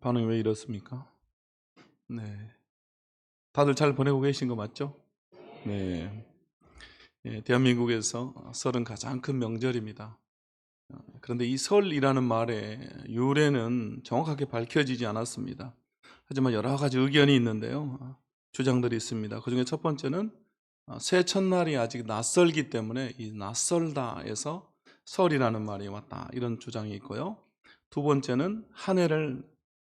반응이 왜 이렇습니까? 네. 다들 잘 보내고 계신 거 맞죠? 네. 예, 대한민국에서 설은 가장 큰 명절입니다. 어, 그런데 이 설이라는 말의 유래는 정확하게 밝혀지지 않았습니다. 하지만 여러 가지 의견이 있는데요. 어, 주장들이 있습니다. 그 중에 첫 번째는 어, 새 첫날이 아직 낯설기 때문에 이 낯설다에서 설이라는 말이 왔다. 이런 주장이 있고요. 두 번째는 한 해를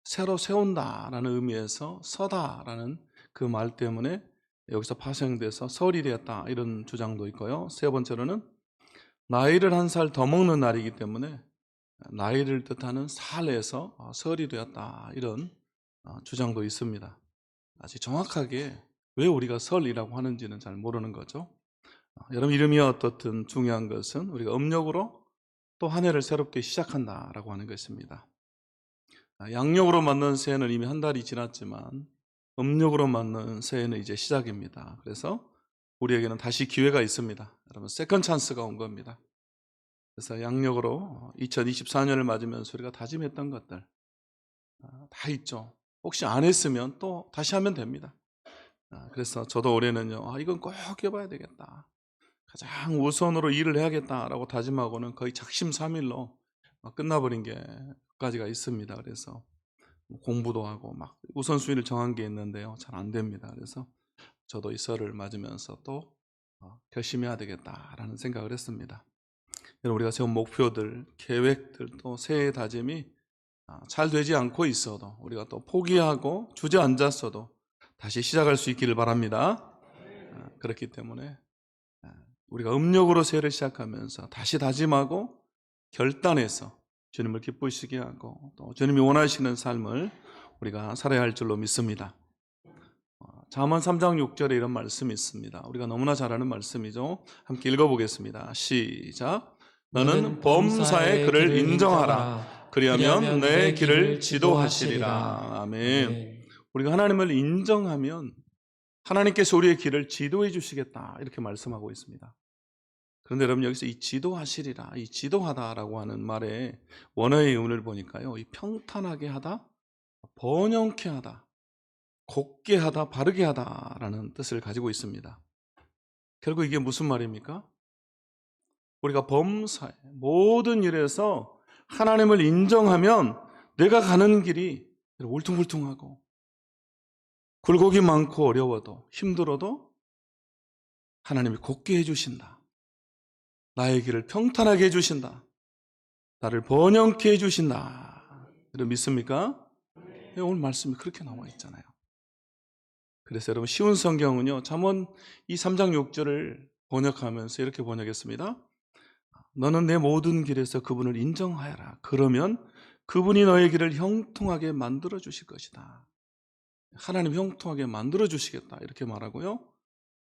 새로 세운다라는 의미에서 서다라는 그 말 때문에 여기서 파생돼서 설이 되었다. 이런 주장도 있고요. 세 번째로는 나이를 한 살 더 먹는 날이기 때문에 나이를 뜻하는 살에서 어, 설이 되었다. 이런 어, 주장도 있습니다. 아직 정확하게 왜 우리가 설이라고 하는지는 잘 모르는 거죠. 어, 여러분 이름이 어떻든 중요한 것은 우리가 음력으로 또 한 해를 새롭게 시작한다라고 하는 것입니다. 아, 양력으로 맞는 새해는 이미 한 달이 지났지만 음력으로 맞는 새해는 이제 시작입니다. 그래서 우리에게는 다시 기회가 있습니다. 여러분 세컨 찬스가 온 겁니다. 그래서 양력으로 2024년을 맞으면서 우리가 다짐했던 것들 아, 다 있죠. 혹시 안 했으면 또 다시 하면 됩니다. 아, 그래서 저도 올해는요, 아, 이건 꼭 해봐야 되겠다. 가장 우선으로 일을 해야겠다라고 다짐하고는 거의 작심삼일로 어, 끝나버린 게 까지가 있습니다. 그래서 뭐 공부도 하고 막 우선순위를 정한 게 있는데요, 잘 안 됩니다. 그래서 저도 이 설을 맞으면서 또 어, 결심해야 되겠다라는 생각을 했습니다. 여러분 우리가 세운 목표들, 계획들 또 새해 다짐이 아, 잘 되지 않고 있어도 우리가 또 포기하고 주저앉았어도 다시 시작할 수 있기를 바랍니다. 아, 그렇기 때문에 아, 우리가 음력으로 새해를 시작하면서 다시 다짐하고 결단해서 주님을 기쁘시게 하고 또 주님이 원하시는 삶을 우리가 살아야 할 줄로 믿습니다. 어, 잠언 3장 6절에 이런 말씀이 있습니다. 우리가 너무나 잘 아는 말씀이죠. 함께 읽어보겠습니다. 시작. 너는 범사의 그를 인정하라. 그리하면 내 길을 지도하시리라. 아멘. 네. 우리가 하나님을 인정하면 하나님께서 우리의 길을 지도해 주시겠다. 이렇게 말씀하고 있습니다. 그런데 여러분 여기서 이 지도하시리라, 이 지도하다라고 하는 말의 원어의 의문을 보니까요. 이 평탄하게 하다, 번영케 하다, 곱게 하다, 바르게 하다라는 뜻을 가지고 있습니다. 결국 이게 무슨 말입니까? 우리가 범사에 모든 일에서 하나님을 인정하면 내가 가는 길이 울퉁불퉁하고 굴곡이 많고 어려워도 힘들어도 하나님이 곱게 해주신다. 나의 길을 평탄하게 해주신다. 나를 번영케 해주신다. 여러분 믿습니까? 네, 오늘 말씀이 그렇게 나와 있잖아요. 그래서 여러분 쉬운 성경은요. 잠언 이 3장 6절을 번역하면서 이렇게 번역했습니다. 너는 내 모든 길에서 그분을 인정하여라. 그러면 그분이 너의 길을 형통하게 만들어 주실 것이다. 하나님 형통하게 만들어 주시겠다. 이렇게 말하고요.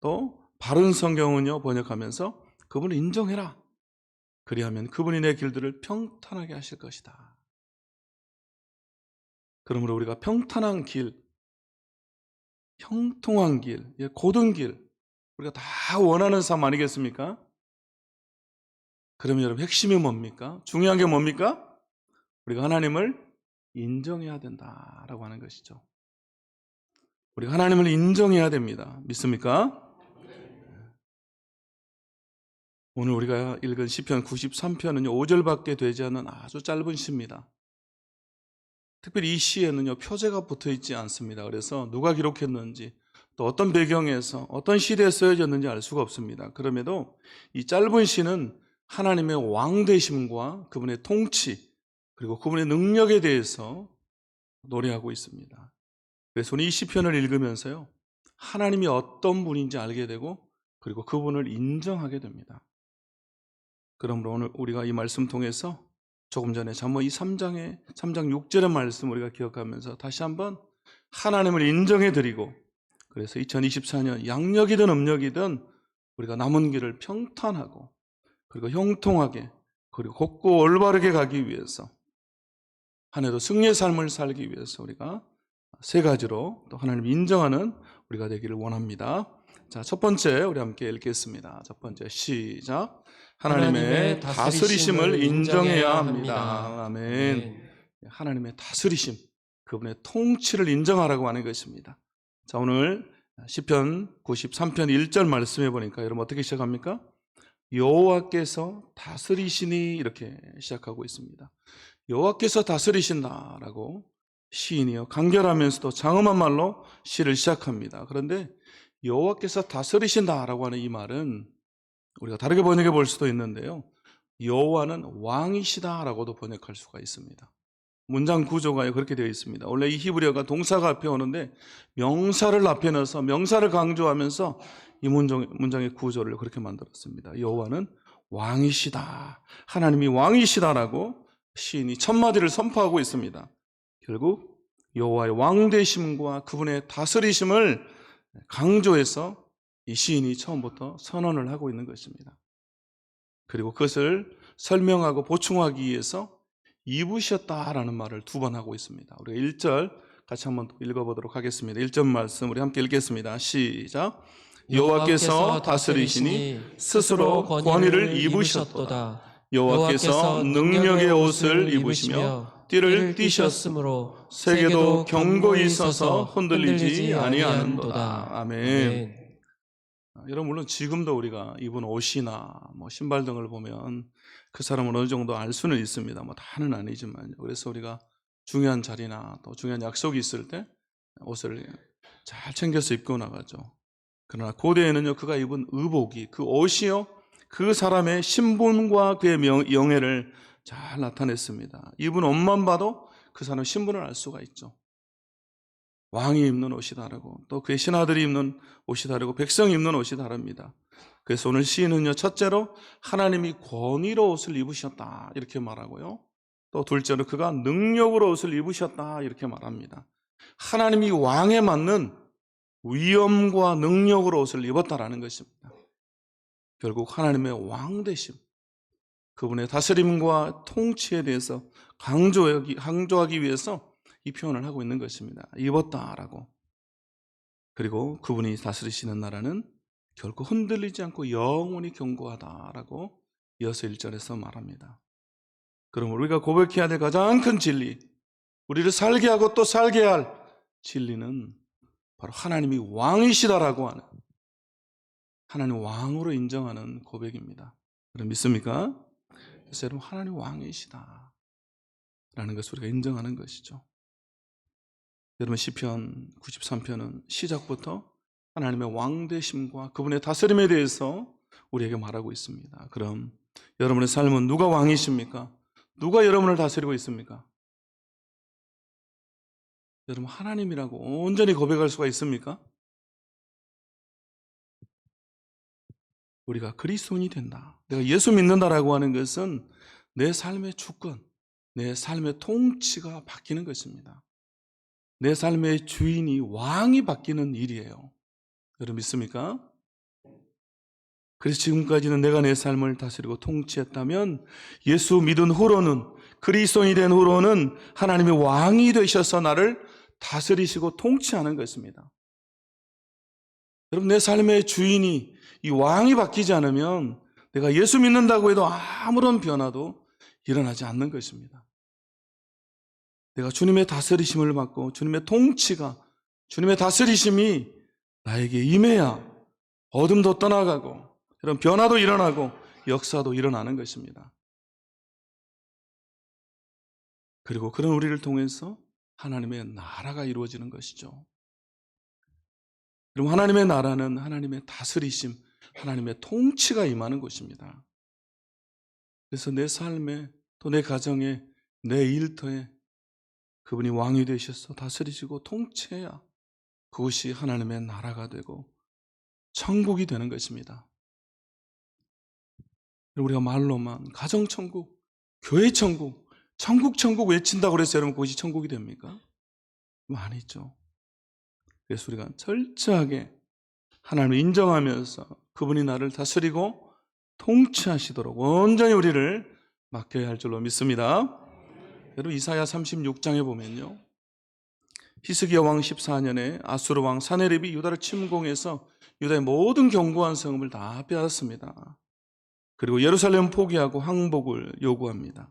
또 바른 성경은요. 번역하면서 그분을 인정해라. 그리하면 그분이 내 길들을 평탄하게 하실 것이다. 그러므로 우리가 평탄한 길, 형통한 길, 예, 고든 길, 우리가 다 원하는 삶 아니겠습니까? 그러면 여러분 핵심이 뭡니까? 중요한 게 뭡니까? 우리가 하나님을 인정해야 된다라고 하는 것이죠. 우리가 하나님을 인정해야 됩니다. 믿습니까? 오늘 우리가 읽은 시편 93편은요. 5절밖에 되지 않은 아주 짧은 시입니다. 특별히 이 시에는요. 표제가 붙어 있지 않습니다. 그래서 누가 기록했는지 또 어떤 배경에서 어떤 시대에 쓰여졌는지 알 수가 없습니다. 그럼에도 이 짧은 시는 하나님의 왕 되심과 그분의 통치 그리고 그분의 능력에 대해서 노래하고 있습니다. 그래서 오늘 이 시편을 읽으면서요. 하나님이 어떤 분인지 알게 되고 그리고 그분을 인정하게 됩니다. 그러므로 오늘 우리가 이 말씀 통해서 조금 전에 잠언 이 3장의 3장 6절의 말씀 우리가 기억하면서 다시 한번 하나님을 인정해 드리고 그래서 2024년 양력이든 음력이든 우리가 남은 길을 평탄하고 그리고 형통하게 그리고 곱고 올바르게 가기 위해서 한 해도 승리의 삶을 살기 위해서 우리가 세 가지로 또 하나님 인정하는 우리가 되기를 원합니다. 자, 첫 번째 우리 함께 읽겠습니다. 첫 번째 시작. 하나님의 하나님의 다스리심을 인정해야. 합니다. 아멘. 네. 하나님의 다스리심. 그분의 통치를 인정하라고 하는 것입니다. 자, 오늘 시편 93편 1절 말씀해 보니까 여러분 어떻게 시작합니까? 여호와께서 다스리시니 이렇게 시작하고 있습니다. 여호와께서 다스리신다라고 시인이요 간결하면서도 장엄한 말로 시를 시작합니다. 그런데 여호와께서 다스리신다라고 하는 이 말은 우리가 다르게 번역해 볼 수도 있는데요. 여호와는 왕이시다라고도 번역할 수가 있습니다. 문장 구조가 그렇게 되어 있습니다. 원래 이 히브리어가 동사가 앞에 오는데 명사를 앞에 넣어서 명사를 강조하면서 이 문장, 문장의 구조를 그렇게 만들었습니다. 여호와는 왕이시다. 하나님이 왕이시다라고 시인이 첫 마디를 선포하고 있습니다. 결국 여호와의 왕 되심과 그분의 다스리심을 강조해서 이 시인이 처음부터 선언을 하고 있는 것입니다. 그리고 그것을 설명하고 보충하기 위해서 입으셨다라는 말을 두 번 하고 있습니다. 우리가 1절 같이 한번 읽어보도록 하겠습니다. 1절 말씀 우리 함께 읽겠습니다. 시작. 여호와께서 다스리시니 스스로 권위를 입으셨도다. 여호와께서 능력의 옷을 입으시며 띠를 띠셨으므로 세계도 경고히 서서 흔들리지 아니하는도다. 아멘. 아, 여러분 물론 지금도 우리가 입은 옷이나 뭐 신발 등을 보면 그 사람은 어느 정도 알 수는 있습니다. 뭐 다는 아니지만요. 그래서 우리가 중요한 자리나 또 중요한 약속이 있을 때 옷을 잘 챙겨서 입고 나가죠. 그러나 고대에는요 그가 입은 의복이 그 옷이요 그 사람의 신분과 그의 명, 영예를 잘 나타냈습니다. 입은 옷만 봐도 그 사람 신분을 알 수가 있죠. 왕이 입는 옷이 다르고 또 그의 신하들이 입는 옷이 다르고 백성이 입는 옷이 다릅니다. 그래서 오늘 시인은요 첫째로 하나님이 권위로 옷을 입으셨다 이렇게 말하고요. 또 둘째로 그가 능력으로 옷을 입으셨다 이렇게 말합니다. 하나님이 왕에 맞는 위엄과 능력으로 옷을 입었다라는 것입니다. 결국 하나님의 왕 되심, 그분의 다스림과 통치에 대해서 강조하기 위해서 이 표현을 하고 있는 것입니다. 입었다라고. 그리고 그분이 다스리시는 나라는 결코 흔들리지 않고 영원히 견고하다라고 이어서 1절에서 말합니다. 그럼 우리가 고백해야 될 가장 큰 진리, 우리를 살게 하고 또 살게 할 진리는 바로 하나님이 왕이시다라고 하는 하나님 왕으로 인정하는 고백입니다. 여러분 믿습니까? 그래서 여러분 하나님 왕이시다 라는 것을 우리가 인정하는 것이죠. 여러분 시편 93편은 시작부터 하나님의 왕 되심과 그분의 다스림에 대해서 우리에게 말하고 있습니다. 그럼 여러분의 삶은 누가 왕이십니까? 누가 여러분을 다스리고 있습니까? 여러분 하나님이라고 온전히 고백할 수가 있습니까? 우리가 그리스도인이 된다. 내가 예수 믿는다라고 하는 것은 내 삶의 주권, 내 삶의 통치가 바뀌는 것입니다. 내 삶의 주인이 왕이 바뀌는 일이에요. 여러분 믿습니까? 그래서 지금까지는 내가 내 삶을 다스리고 통치했다면 예수 믿은 후로는 그리스도인이 된 후로는 하나님의 왕이 되셔서 나를 다스리시고 통치하는 것입니다. 여러분 내 삶의 주인이 이 왕이 바뀌지 않으면 내가 예수 믿는다고 해도 아무런 변화도 일어나지 않는 것입니다. 내가 주님의 다스리심을 받고 주님의 통치가 주님의 다스리심이 나에게 임해야 어둠도 떠나가고 이런 변화도 일어나고 역사도 일어나는 것입니다. 그리고 그런 우리를 통해서 하나님의 나라가 이루어지는 것이죠. 그럼 하나님의 나라는 하나님의 다스리심, 하나님의 통치가 임하는 곳입니다. 그래서 내 삶에 또 내 가정에 내 일터에 그분이 왕이 되셔서 다스리시고 통치해야 그것이 하나님의 나라가 되고 천국이 되는 것입니다. 우리가 말로만 가정 천국, 교회 천국, 천국 천국 외친다고 그래서 여러분 그것이 천국이 됩니까? 아니죠. 그래서 우리가 철저하게 하나님을 인정하면서 그분이 나를 다스리고 통치하시도록 온전히 우리를 맡겨야 할 줄로 믿습니다. 여러분 이사야 36장에 보면요. 히스기야 왕 14년에 아수르 왕 사네립이 유다를 침공해서 유다의 모든 견고한 성읍을 다 빼앗습니다. 그리고 예루살렘 포기하고 항복을 요구합니다.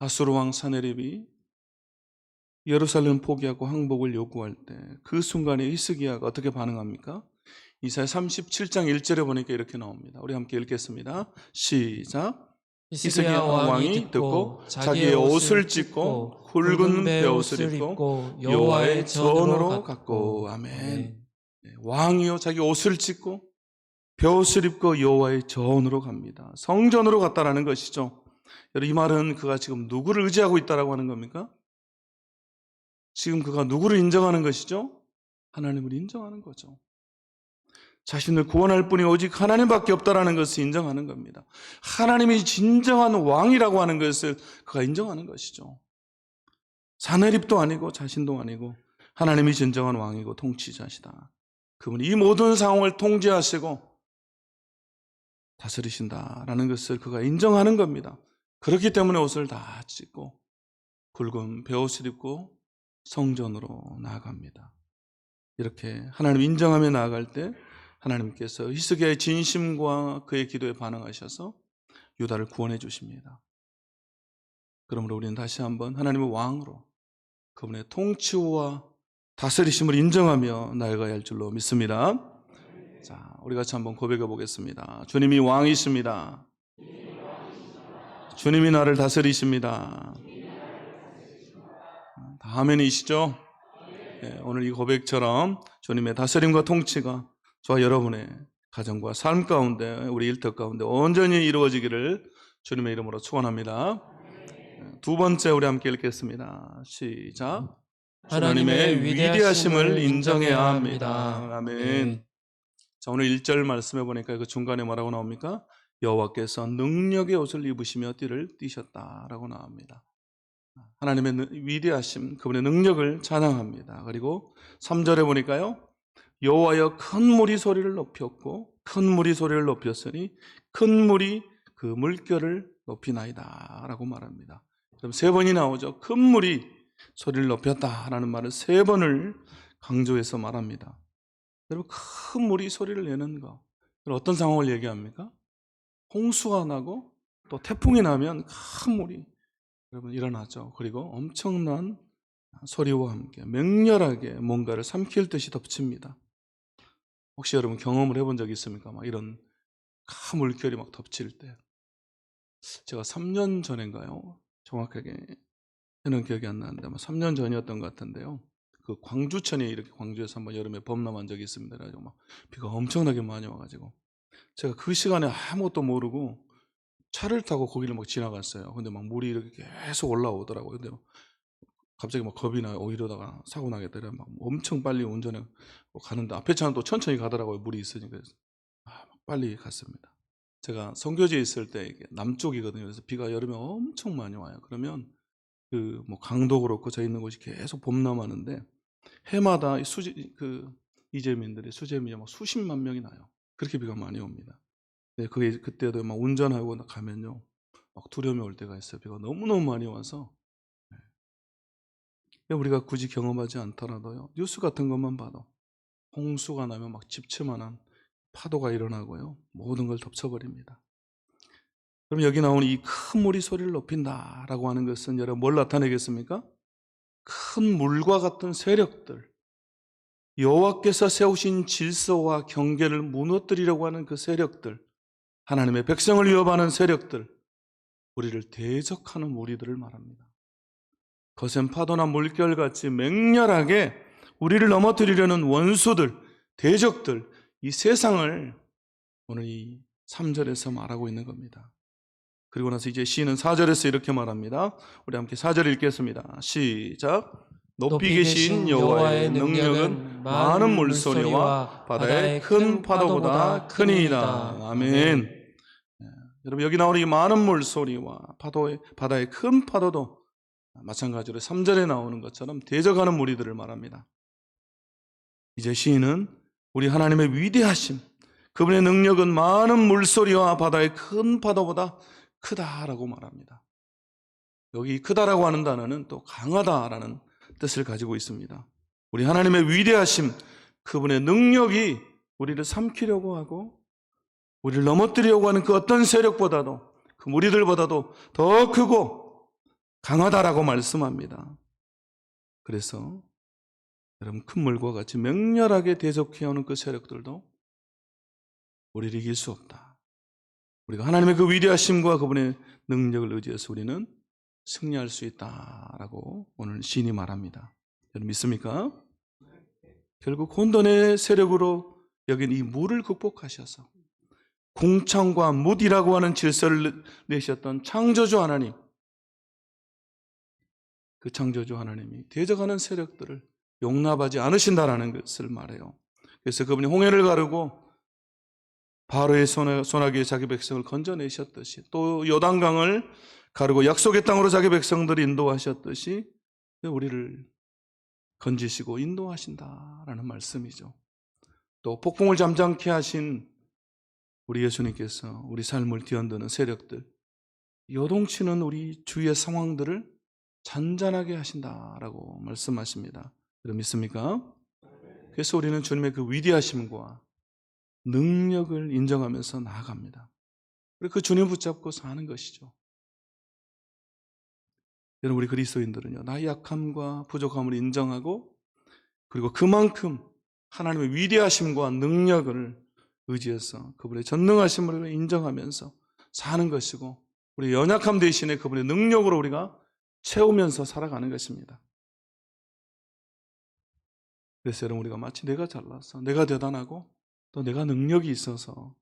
아수르 왕 사네립이 예루살렘 포기하고 항복을 요구할 때 그 순간에 히스기야가 어떻게 반응합니까? 이사야 37장 1절에 보니까 이렇게 나옵니다. 우리 함께 읽겠습니다. 시작. 히스기야 왕이 듣고 자기의 옷을 찢고 굵은 베옷을 입고 여호와의 전으로 갔고 아멘. 네, 왕이요 자기 옷을 찢고 베옷을 입고 여호와의 전으로 갑니다. 성전으로 갔다라는 것이죠. 이 말은 그가 지금 누구를 의지하고 있다라고 하는 겁니까? 지금 그가 누구를 인정하는 것이죠? 하나님을 인정하는 거죠. 자신을 구원할 분이 오직 하나님밖에 없다라는 것을 인정하는 겁니다. 하나님이 진정한 왕이라고 하는 것을 그가 인정하는 것이죠. 사내립도 아니고 자신도 아니고 하나님이 진정한 왕이고 통치자시다. 그분이 이 모든 상황을 통제하시고 다스리신다라는 것을 그가 인정하는 겁니다. 그렇기 때문에 옷을 다 찢고 굵은 베옷을 입고 성전으로 나아갑니다. 이렇게 하나님 인정하며 나아갈 때 하나님께서 히스기야의 진심과 그의 기도에 반응하셔서 유다를 구원해 주십니다. 그러므로 우리는 다시 한번 하나님의 왕으로 그분의 통치와 다스리심을 인정하며 나아가야 할 줄로 믿습니다. 자, 우리 같이 한번 고백해 보겠습니다. 주님이 왕이십니다. 주님이 나를 다스리십니다. 다 아멘이시죠? 네, 오늘 이 고백처럼 주님의 다스림과 통치가 저와 여러분의 가정과 삶 가운데 우리 일터 가운데 온전히 이루어지기를 주님의 이름으로 축원합니다. 두 번째 우리 함께 읽겠습니다. 시작. 하나님의 위대하심을 인정해야 합니다. 아멘. 자, 오늘 1절 말씀해 보니까 그 중간에 뭐라고 나옵니까? 여호와께서 능력의 옷을 입으시며 띠를 띠셨다라고 나옵니다. 하나님의 능- 위대하심, 그분의 능력을 찬양합니다. 그리고 3절에 보니까요. 여호와여 큰 물이 소리를 높였고 큰 물이 소리를 높였으니 큰 물이 그 물결을 높이나이다라고 말합니다. 그럼 세 번이 나오죠. 큰 물이 소리를 높였다라는 말을 세 번을 강조해서 말합니다. 여러분 큰 물이 소리를 내는 거. 어떤 상황을 얘기합니까? 홍수가 나고 또 태풍이 나면 큰 물이 여러분 일어나죠. 그리고 엄청난 소리와 함께 맹렬하게 뭔가를 삼킬 듯이 덮칩니다. 혹시 여러분 경험을 해본 적 있습니까? 막 이런 큰 물결이 막 덮칠 때. 제가 3년 전인가요? 정확하게 해는 기억이 안 나는데 아마 3년 전이었던 것 같은데요. 그 광주천에 이렇게 광주에서 한번 여름에 범람한 적이 있습니다. 그래가지고 막 비가 엄청나게 많이 와가지고 제가 그 시간에 아무것도 모르고 차를 타고 거기를 막 지나갔어요. 근데 막 물이 이렇게 계속 올라오더라고요. 근데 막 갑자기 막 겁이 나요. 오 이러다가 사고 나겠다. 막 엄청 빨리 운전해 가는데 앞에 차는 또 천천히 가더라고요. 물이 있으니까 그래서 아, 막 빨리 갔습니다. 제가 선교지에 있을 때 남쪽이거든요. 그래서 비가 여름에 엄청 많이 와요. 그러면 그 뭐 강도 그렇고 저 있는 곳이 계속 봄남하는데 해마다 이 수지 그 이재민들이 수재민이 막 수십만 명이 나요. 그렇게 비가 많이 옵니다. 네, 그게 그때도 막 운전하고 나 가면요. 막 두려움이 올 때가 있어요. 비가 너무너무 많이 와서. 네. 우리가 굳이 경험하지 않더라도요. 뉴스 같은 것만 봐도 홍수가 나면 막 집채만한 파도가 일어나고요. 모든 걸 덮쳐버립니다. 그럼 여기 나오는 이 큰 물이 소리를 높인다라고 하는 것은 여러분 뭘 나타내겠습니까? 큰 물과 같은 세력들, 여호와께서 세우신 질서와 경계를 무너뜨리려고 하는 그 세력들, 하나님의 백성을 위협하는 세력들, 우리를 대적하는 무리들을 말합니다. 거센 파도나 물결같이 맹렬하게 우리를 넘어뜨리려는 원수들, 대적들, 이 세상을 오늘 이 3절에서 말하고 있는 겁니다. 그리고 나서 이제 시인은 4절에서 이렇게 말합니다. 우리 함께 4절 읽겠습니다. 시작. 높이 계신 여호와의 능력은 많은 물소리와 바다의 큰 파도보다 크니이다. 아멘. 네, 여러분 여기 나오는 이 많은 물소리와 파도의 바다의 큰 파도도 마찬가지로 3절에 나오는 것처럼 대적하는 무리들을 말합니다. 이제 시인은 우리 하나님의 위대하심, 그분의 능력은 많은 물소리와 바다의 큰 파도보다 크다라고 말합니다. 여기 크다라고 하는 단어는 또 강하다라는 뜻을 가지고 있습니다. 우리 하나님의 위대하심, 그분의 능력이 우리를 삼키려고 하고 우리를 넘어뜨리려고 하는 그 어떤 세력보다도 그 무리들보다도 더 크고 강하다라고 말씀합니다. 그래서 여러분 큰 물과 같이 맹렬하게 대적해오는 그 세력들도 우리를 이길 수 없다. 우리가 하나님의 그 위대하심과 그분의 능력을 의지해서 우리는 승리할 수 있다라고 오늘 시인이 말합니다. 여러분 믿습니까? 결국 혼돈의 세력으로 여긴 이 물을 극복하셔서 공창과 무디라고 하는 질서를 내셨던 창조주 하나님 그 창조주 하나님이 대적하는 세력들을 용납하지 않으신다라는 것을 말해요. 그래서 그분이 홍해를 가르고 바로의 소나기에 자기 백성을 건져내셨듯이 또 요단강을 가르고 약속의 땅으로 자기 백성들을 인도하셨듯이 우리를 건지시고 인도하신다라는 말씀이죠. 또 폭풍을 잠잠케 하신 우리 예수님께서 우리 삶을 뒤흔드는 세력들, 요동치는 우리 주위의 상황들을 잔잔하게 하신다라고 말씀하십니다. 여러분 믿습니까? 그래서 우리는 주님의 그 위대하심과 능력을 인정하면서 나아갑니다. 그리고 그 주님 붙잡고 사는 것이죠. 여러분 우리 그리스도인들은요. 나의 약함과 부족함을 인정하고 그리고 그만큼 하나님의 위대하심과 능력을 의지해서 그분의 전능하심을 인정하면서 사는 것이고 우리 연약함 대신에 그분의 능력으로 우리가 채우면서 살아가는 것입니다. 그래서 여러분 우리가 마치 내가 잘나서 내가 대단하고 또 내가 능력이 있어서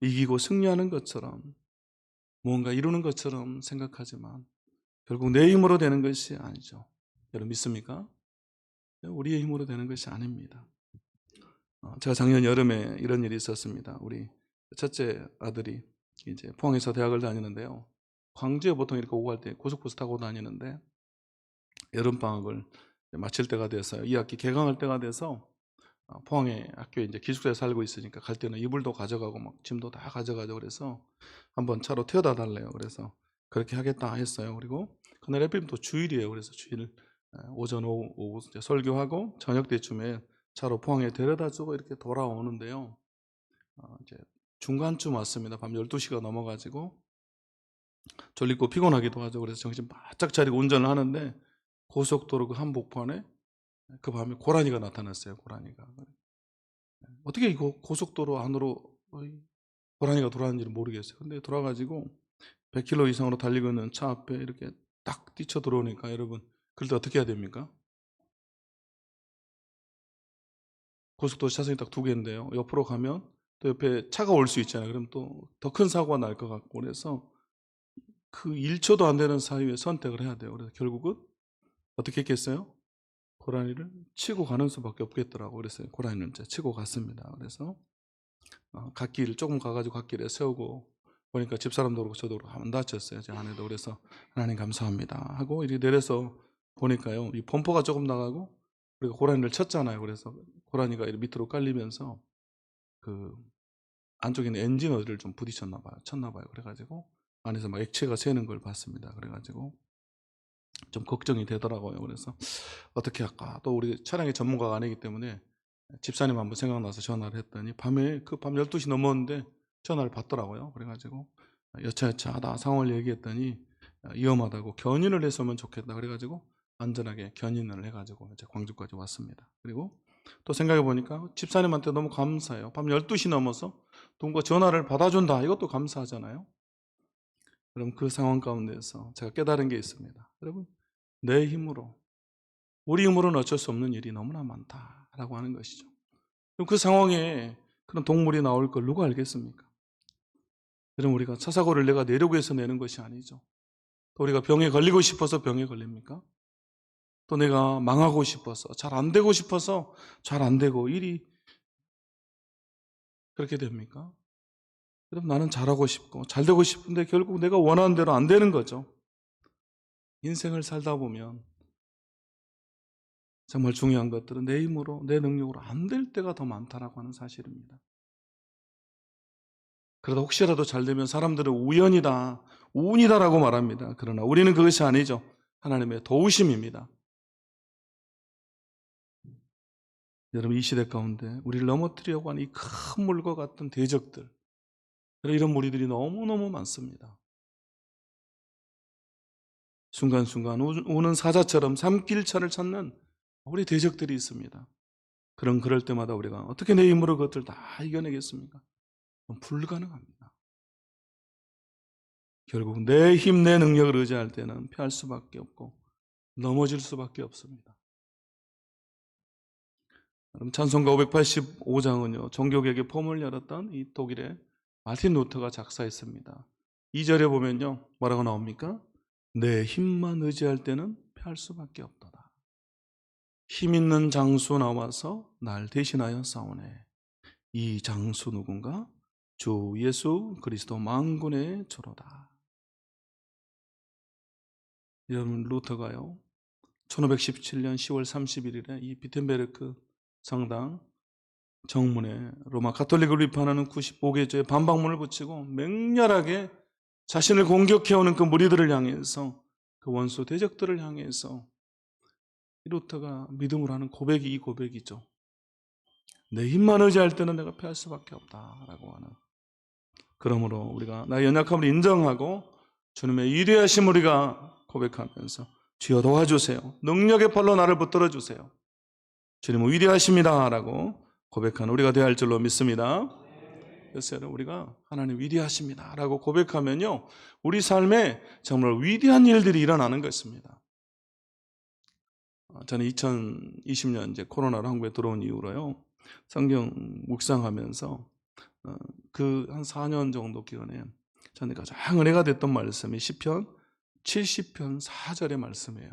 이기고 승리하는 것처럼 무언가 이루는 것처럼 생각하지만 결국 내 힘으로 되는 것이 아니죠. 여러분 믿습니까? 우리의 힘으로 되는 것이 아닙니다. 어, 제가 작년 여름에 이런 일이 있었습니다. 우리 첫째 아들이 이제 포항에서 대학을 다니는데요. 광주에 보통 이렇게 오고 갈 때 고속버스 타고 다니는데 여름 방학을 마칠 때가 돼서 2학기 개강할 때가 돼서 어, 포항에 학교에 이제 기숙사에 살고 있으니까 갈 때는 이불도 가져가고 막 짐도 다 가져가죠. 그래서 한번 차로 태워다 달래요. 그래서 그렇게 하겠다 했어요. 그리고 그날 하필 또 주일이에요. 그래서 주일 오전 오후, 오후 설교하고 저녁 때쯤에 차로 포항에 데려다 주고 이렇게 돌아오는데요. 어, 이제 중간쯤 왔습니다. 밤 12시가 넘어가지고 졸리고 피곤하기도 하죠. 그래서 정신 바짝 차리고 운전을 하는데 고속도로 그 한복판에 그 밤에 고라니가 나타났어요. 고라니가. 어떻게 이거 고속도로 안으로 고라니가 돌아왔는지 모르겠어요. 근데 돌아가지고 100km 이상으로 달리고 있는 차 앞에 이렇게 딱 뛰쳐 들어오니까 여러분 그럴 때 어떻게 해야 됩니까? 고속도로 차선이 딱 두 개인데요. 옆으로 가면 또 옆에 차가 올 수 있잖아요. 그럼 또 더 큰 사고가 날 것 같고 그래서 그 1초도 안 되는 사이에 선택을 해야 돼요. 그래서 결국은 어떻게 했겠어요? 고라니를 치고 가는 수밖에 없겠더라고. 그래서 고라니를 이제 치고 갔습니다. 그래서 어, 갓길 조금 가가지고 갓길에 세우고 보니까 집사람도 그렇고 저도 그렇고 안 다쳤어요. 제 아내도 그래서 하나님 감사합니다 하고 이렇게 내려서 보니까요 이 범퍼가 조금 나가고 우리가 고라니를 쳤잖아요. 그래서 고라니가 밑으로 깔리면서 그 안쪽에 있는 엔진 어디를 좀 부딪혔나 봐요. 쳤나 봐요. 그래가지고 안에서 막 액체가 새는 걸 봤습니다. 그래가지고 좀 걱정이 되더라고요. 그래서 어떻게 할까? 또 우리 차량의 전문가가 아니기 때문에 집사님 한번 생각나서 전화를 했더니 밤에 그 밤 12시 넘었는데 전화를 받더라고요. 그래가지고 여차여차 하다 상황을 얘기했더니 위험하다고 견인을 했으면 좋겠다. 그래가지고 안전하게 견인을 해가지고 이제 광주까지 왔습니다. 그리고 또 생각해 보니까 집사님한테 너무 감사해요. 밤 12시 넘어서 누군가 전화를 받아준다. 이것도 감사하잖아요. 그럼 그 상황 가운데서 제가 깨달은 게 있습니다. 여러분, 내 힘으로, 우리 힘으로는 어쩔 수 없는 일이 너무나 많다라고 하는 것이죠. 그럼 그 상황에 그런 동물이 나올 걸 누가 알겠습니까? 여러분, 우리가 차사고를 내가 내려고 해서 내는 것이 아니죠. 또 우리가 병에 걸리고 싶어서 병에 걸립니까? 또 내가 망하고 싶어서, 잘 안 되고 싶어서 잘 안 되고 일이 그렇게 됩니까? 그럼 나는 잘하고 싶고 잘 되고 싶은데 결국 내가 원하는 대로 안 되는 거죠. 인생을 살다 보면 정말 중요한 것들은 내 힘으로, 내 능력으로 안 될 때가 더 많다라고 하는 사실입니다. 그러다 혹시라도 잘 되면 사람들은 우연이다, 운이다라고 말합니다. 그러나 우리는 그것이 아니죠. 하나님의 도우심입니다. 여러분 이 시대 가운데 우리를 넘어뜨리려고 하는 이 큰 물과 같은 대적들 이런 무리들이 너무너무 많습니다. 순간순간 우- 우는 사자처럼 삼길차를 찾는 우리 대적들이 있습니다. 그런 그럴 때마다 우리가 어떻게 내 힘으로 그것들 다 이겨내겠습니까? 불가능합니다. 결국 내 힘, 내 능력을 의지할 때는 피할 수밖에 없고 넘어질 수밖에 없습니다. 그럼 찬송가 585장은요, 종교개혁의 폼을 열었던 이 독일의 마틴 루터가 작사했습니다. 2절에 보면요, 뭐라고 나옵니까? 내 힘만 의지할 때는 피할 수밖에 없도다. 힘 있는 장수 나와서 날 대신하여 싸우네. 이 장수 누군가? 주 예수 그리스도 망군의 주로다. 여러분 루터가요. 1517년 10월 31일에 이 비텐베르크 성당 정문에 로마 가톨릭을 비판하는 95개조의 반박문을 붙이고 맹렬하게 자신을 공격해오는 그 무리들을 향해서 그 원수 대적들을 향해서 이 루터가 믿음으로 하는 고백이 이 고백이죠. 내 힘만 의지할 때는 내가 패할 수밖에 없다라고 하는. 그러므로 우리가 나의 연약함을 인정하고 주님의 위대하심 우리가 고백하면서 주여 도와주세요. 능력의 팔로 나를 붙들어 주세요. 주님은 위대하십니다라고 고백하는 우리가 되어야 할 줄로 믿습니다. 여러분 우리가 하나님 위대하십니다 라고 고백하면요 우리 삶에 정말 위대한 일들이 일어나는 것입니다. 어, 저는 2020년 이제 코로나로 한국에 들어온 이후로요 성경 묵상하면서 어, 그한 4년 정도 기간에 저는 가장 은혜가 됐던 말씀이 시편 70편 4절의 말씀이에요.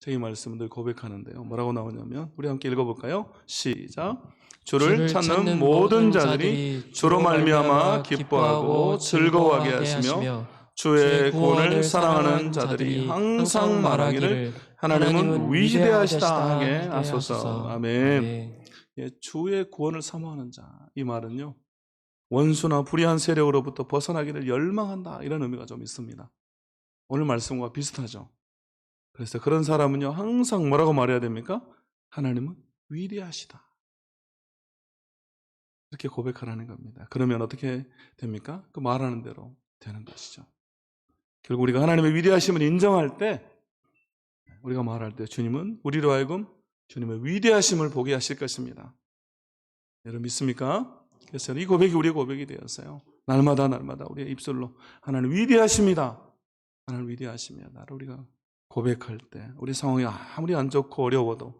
제이 말씀을 늘 고백하는데요. 뭐라고 나오냐면 우리 함께 읽어볼까요? 시작. 주를 찾는 모든 자들이 주로 말미암아 기뻐하고 즐거워하게 하시며 주의 구원을 사랑하는 자들이 항상 말하기를 하나님은 위대하시다 하게 하소서. 아멘. 예, 주의 구원을 사모하는 자. 이 말은요. 원수나 불의한 세력으로부터 벗어나기를 열망한다. 이런 의미가 좀 있습니다. 오늘 말씀과 비슷하죠. 그래서 그런 사람은요, 항상 뭐라고 말해야 됩니까? 하나님은 위대하시다. 이렇게 고백하라는 겁니다. 그러면 어떻게 됩니까? 그 말하는 대로 되는 것이죠. 결국 우리가 하나님의 위대하심을 인정할 때, 우리가 말할 때 주님은 우리로 하여금 주님의 위대하심을 보게 하실 것입니다. 여러분 믿습니까? 그래서 이 고백이 우리의 고백이 되었어요. 날마다 날마다 우리의 입술로 하나님 위대하십니다. 하나님 위대하십니다. 나를 우리가 고백할 때 우리 상황이 아무리 안 좋고 어려워도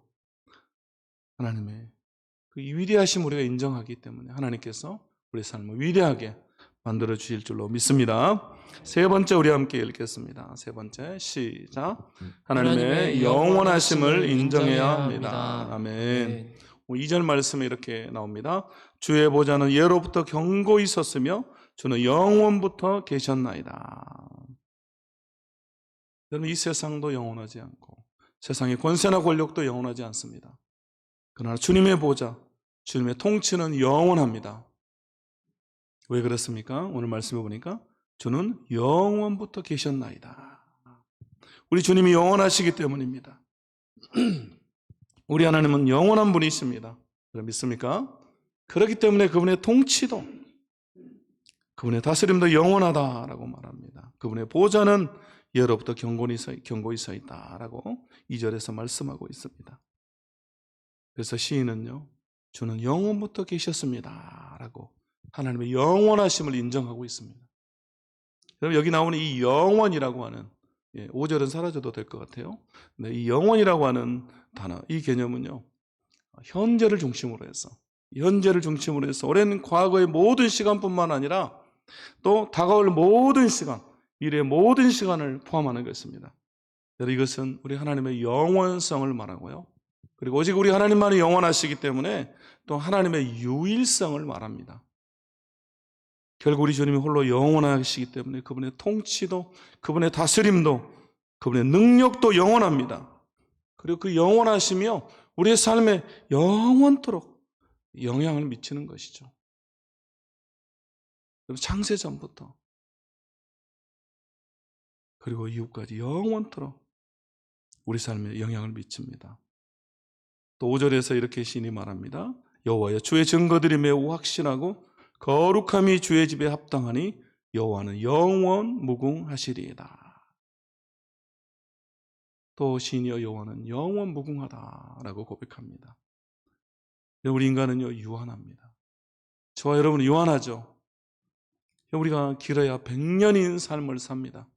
하나님의 그 위대하심 우리가 인정하기 때문에 하나님께서 우리 삶을 위대하게 만들어 주실 줄로 믿습니다. 세 번째 우리 함께 읽겠습니다. 세 번째 시작. 하나님의 영원하심을 인정해야 합니다. 아멘. 2절 말씀에 이렇게 나옵니다. 주의 보좌는 예로부터 경고히 있었으며 주는 영원부터 계셨나이다. 여러분 이 세상도 영원하지 않고 세상의 권세나 권력도 영원하지 않습니다. 그러나 주님의 보좌, 주님의 통치는 영원합니다. 왜 그렇습니까? 오늘 말씀해 보니까 주는 영원부터 계셨나이다. 우리 주님이 영원하시기 때문입니다. 우리 하나님은 영원한 분이십니다. 믿습니까? 그렇기 때문에 그분의 통치도 그분의 다스림도 영원하다라고 말합니다. 그분의 보좌는 예로부터 경고히 서, 경고히 서 있다라고 2절에서 말씀하고 있습니다. 그래서 시인은요, 주는 영원부터 계셨습니다라고 하나님의 영원하심을 인정하고 있습니다. 여러분 여기 나오는 이 영원이라고 하는 예, 5절은 사라져도 될 것 같아요. 네, 이 영원이라고 하는 단어, 이 개념은요, 현재를 중심으로 해서, 현재를 중심으로 해서, 오랜 과거의 모든 시간뿐만 아니라 또 다가올 모든 시간, 미래의 모든 시간을 포함하는 것입니다. 이것은 우리 하나님의 영원성을 말하고요. 그리고 오직 우리 하나님만이 영원하시기 때문에 또 하나님의 유일성을 말합니다. 결국 우리 주님이 홀로 영원하시기 때문에 그분의 통치도, 그분의 다스림도, 그분의 능력도 영원합니다. 그리고 그 영원하시며 우리의 삶에 영원토록 영향을 미치는 것이죠. 창세 전부터 그리고 이후까지 영원토록 우리 삶에 영향을 미칩니다. 또 5절에서 이렇게 신이 말합니다. 여호와여 주의 증거들이 매우 확신하고 거룩함이 주의 집에 합당하니 여호와는 영원 무궁하시리이다. 또 시인이여 여호와는 영원 무궁하다라고 고백합니다. 우리 인간은요 유한합니다. 저와 여러분은 유한하죠. 우리가 길어야 100년인 삶을 삽니다.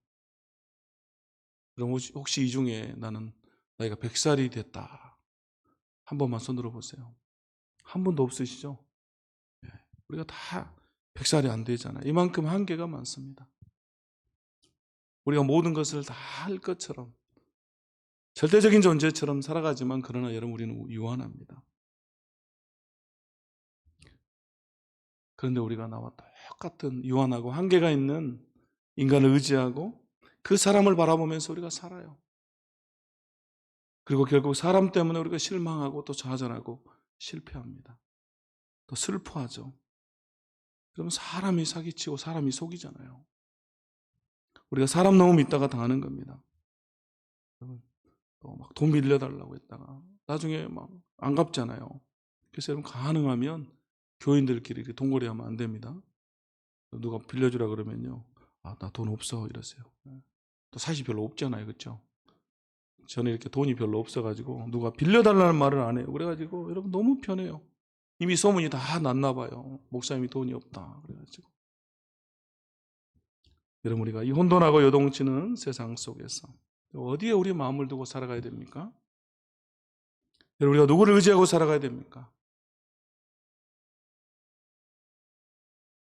그럼 혹시- 이 중에 나는 나이가 100살이 됐다. 한 번만 손 들어 보세요. 한 분도 없으시죠? 예, 우리가 다 100살이 안 되잖아요. 이만큼 한계가 많습니다. 우리가 모든 것을 다 할 것처럼 절대적인 존재처럼 살아가지만 그러나 여러분 우리는 유한합니다. 그런데 우리가 나와 똑같은 유한하고 한계가 있는 인간을 의지하고 그 사람을 바라보면서 우리가 살아요. 그리고 결국 사람 때문에 우리가 실망하고 또 좌절하고 실패합니다. 또 슬퍼하죠. 그러면 사람이 사기치고 사람이 속이잖아요. 우리가 사람 너무 믿다가 당하는 겁니다. 또 막 돈 빌려달라고 했다가 나중에 막 안 갚잖아요. 그래서 여러분 가능하면 교인들끼리 동거래하면 안 됩니다. 누가 빌려주라 그러면요. 아, 나 돈 없어 이러세요. 또 사실 별로 없잖아요. 그렇죠? 저는 이렇게 돈이 별로 없어가지고 누가 빌려달라는 말을 안 해요. 그래가지고 여러분 너무 편해요. 이미 소문이 다 났나 봐요. 목사님이 돈이 없다. 그래가지고 여러분 우리가 이 혼돈하고 요동치는 세상 속에서 어디에 우리 마음을 두고 살아가야 됩니까? 여러분 우리가 누구를 의지하고 살아가야 됩니까?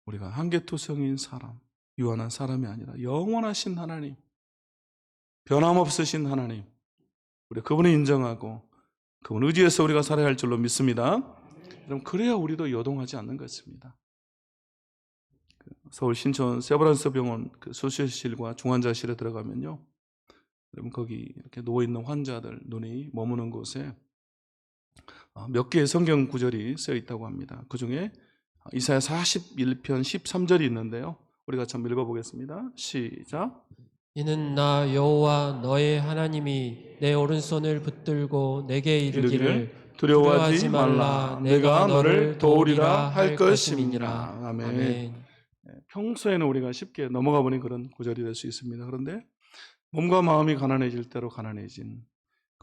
우리가 한계투성인 사람, 유한한 사람이 아니라 영원하신 하나님, 변함없으신 하나님, 우리 그분을 인정하고 그분 의지해서 우리가 살아야 할 줄로 믿습니다. 그럼 그래야 우리도 여동하지 않는 것입니다. 그 서울 신촌 세브란스 병원 그 수술실과 중환자실에 들어가면요, 여러분 거기 이렇게 누워 있는 환자들 눈이 머무는 곳에 어, 몇 개의 성경 구절이 쓰여 있다고 합니다. 그 중에 이사야 41편 13절이 있는데요. 우리가 참 읽어보겠습니다. 시작. 이는 나 여호와 너의 하나님이 내 오른손을 붙들고 내게 이르기를 두려워하지 말라. 내가 너를 도우리라 할 것임이니라. 아멘. 아멘. 예, 평소에는 우리가 쉽게 넘어가 버린 그런 구절이 될 수 있습니다. 그런데 몸과 마음이 가난해질 대로 가난해진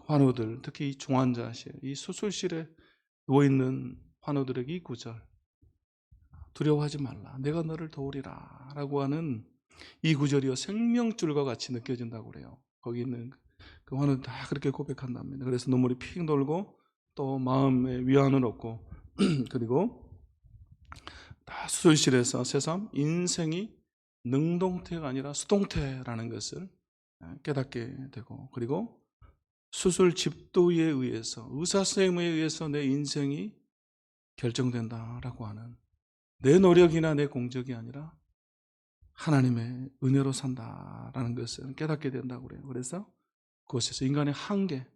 환우들, 특히 이 중환자실, 이 수술실에 누워 있는 환우들에게 이 구절 두려워하지 말라. 내가 너를 도우리라라고 하는 이 구절이요 생명줄과 같이 느껴진다고 그래요. 거기 있는 그 환우 다 그렇게 고백한답니다. 그래서 눈물이 픽 돌고 또 마음에 위안을 얻고 그리고 다 수술실에서 새삼 인생이 능동태가 아니라 수동태라는 것을 깨닫게 되고 그리고 수술 집도에 의해서 의사 선생님에 의해서 내 인생이 결정된다라고 하는 내 노력이나 내 공적이 아니라 하나님의 은혜로 산다라는 것을 깨닫게 된다고 그래요. 그래서 그것에서 인간의 한계,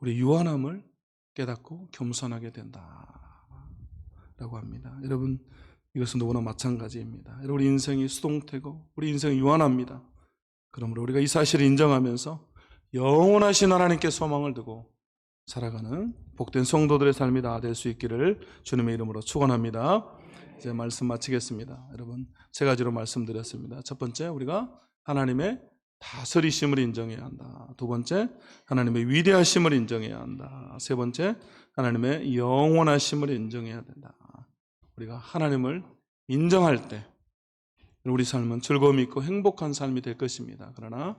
우리 유한함을 깨닫고 겸손하게 된다라고 합니다. 여러분 이것은 누구나 마찬가지입니다. 여러분 우리 인생이 수동태고 우리 인생이 유한합니다. 그러므로 우리가 이 사실을 인정하면서 영원하신 하나님께 소망을 두고 살아가는 복된 성도들의 삶이 다 될 수 있기를 주님의 이름으로 축원합니다. 이제 말씀 마치겠습니다. 여러분 세 가지로 말씀드렸습니다. 첫 번째 우리가 하나님의 다스리심을 인정해야 한다. 두 번째 하나님의 위대하심을 인정해야 한다. 세 번째 하나님의 영원하심을 인정해야 된다. 우리가 하나님을 인정할 때 우리 삶은 즐거움이 있고 행복한 삶이 될 것입니다. 그러나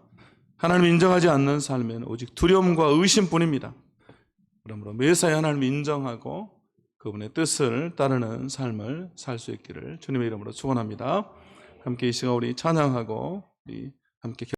하나님을 인정하지 않는 삶에는 오직 두려움과 의심뿐입니다. 그러므로 매사에 하나님을 인정하고 그분의 뜻을 따르는 삶을 살 수 있기를 주님의 이름으로 축원합니다. 함께 이 시간 우리 찬양하고 우리 함께